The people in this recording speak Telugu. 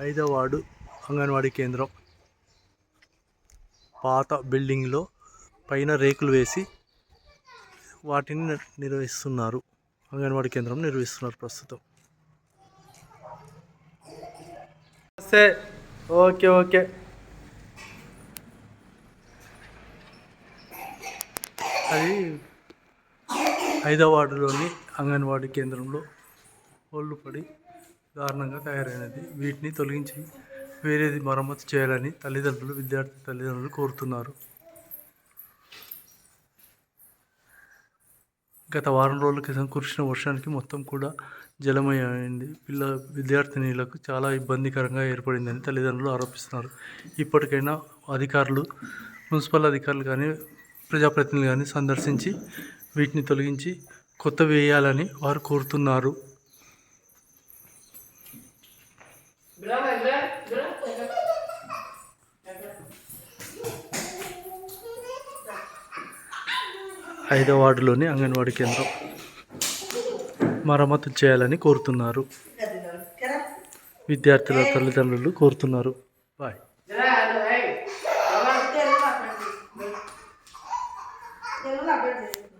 ఐదవ వార్డు అంగన్వాడీ కేంద్రం. పాత బిల్డింగ్లో పైన రేకులు వేసి వాటిని నిర్వహిస్తున్నారు. అంగన్వాడీ కేంద్రం నిర్వహిస్తున్నారు ప్రస్తుతం. Say okay okay. అది వార్డులోని అంగన్వాడీ కేంద్రంలో ఒళ్ళు పడి దారుణంగా తయారైనది. వీటిని తొలగించి వేరేది మరమ్మతు చేయాలని తల్లిదండ్రులు విద్యార్థి తల్లిదండ్రులు కోరుతున్నారు. గత వారం రోజుల క్రితం కురిసిన వర్షానికి మొత్తం కూడా జలమయమైంది. పిల్ల విద్యార్థినీలకు చాలా ఇబ్బందికరంగా ఏర్పడిందని తల్లిదండ్రులు ఆరోపిస్తున్నారు. ఇప్పటికైనా అధికారులు మున్సిపల్ అధికారులు కానీ ప్రజాప్రతినిధులు కానీ సందర్శించి వీటిని తొలగించి కొత్త వేయాలని వారు కోరుతున్నారు. ఐదవ వార్డులోని అంగన్వాడీ కేంద్రం మరమ్మతు చేయాలని కోరుతున్నారు. విద్యార్థుల తల్లిదండ్రులు కోరుతున్నారు. బాయ్. తెలుగులో